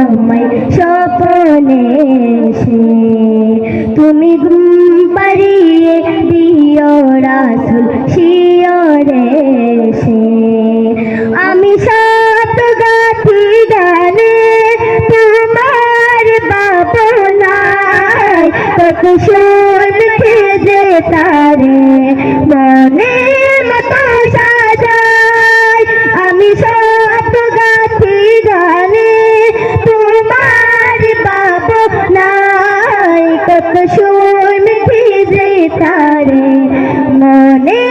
আমায় স্বপনে সে তুমি ঘুম পাড়িয়ে দিও রাসুল শিয়রে সে। আমি সাত গাছি গানে তোমার বাবনায় কত শুনতে যে তারে। কত শুনতে যে তারে মনে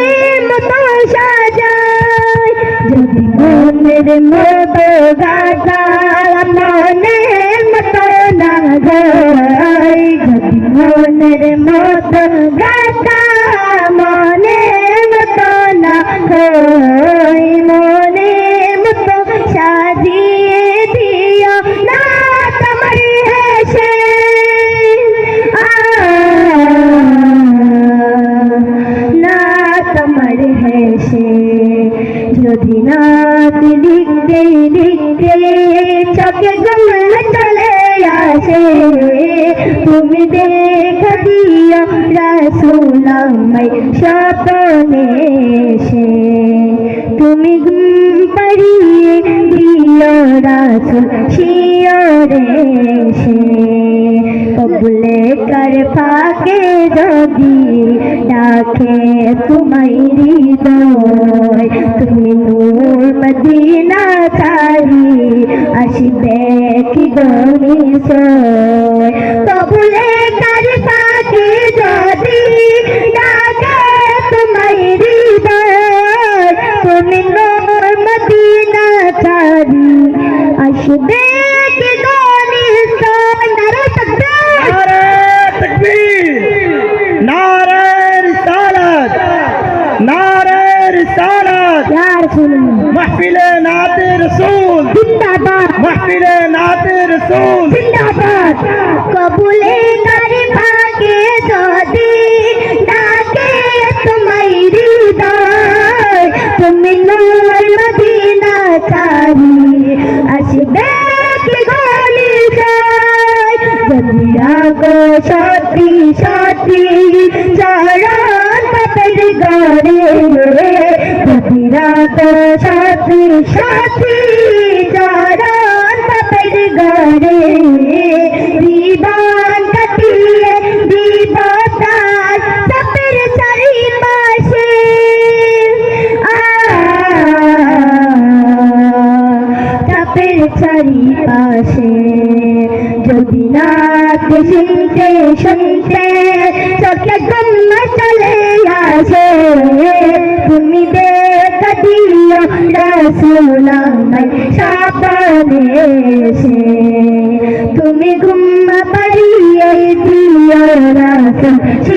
মতো সাজায় যদি মনের মতো গাতা মনে মতো না যায় যদি মনের মতো গাতা যদি নাচ লিখতে লিখতে চোখে ঘুম চলে আসে। তুমি দেখা দিও রাসুল আমায় স্বপ্নে এসে। তুমি ঘুম পাড়িয়ে রাসুল শিয়রে সে কবুলে কর ফাকে যদি ডাকে তোমায় হৃদয়, তুমি নূর মদিনা ছাড়ি আসিবে কি সয়? কবুলে কর ফাকে যদি ডাকে তোমায় হৃদয়, তুমি নূর মদিনা ছাড়ি আসবে মাহফিলে নাতে রসুল। জিন্দাবাদ। মাহফিলে নাতে রসুল। জিন্দাবাদ। কবুলে করে ভাগে যদি ডাকে তোমার হৃদয় তুমি নূর মদিনা চাহি আসবে কি গলি যায়? যদি আগো সতী সতী চরণ পাপের গড়ে রাগো সতী সতী চরণ পাপের গড়ে জীবন কাটিয়ে জীবতার পাপের চারিপাশে তাপের চারিপাশে যদি নাচ শুনতে শুনতে, চোখে ঘুম চলে আসে রসুল আমায় সাবনে এসে। তুমি ঘুম পাড়িয়ে দিও রসুল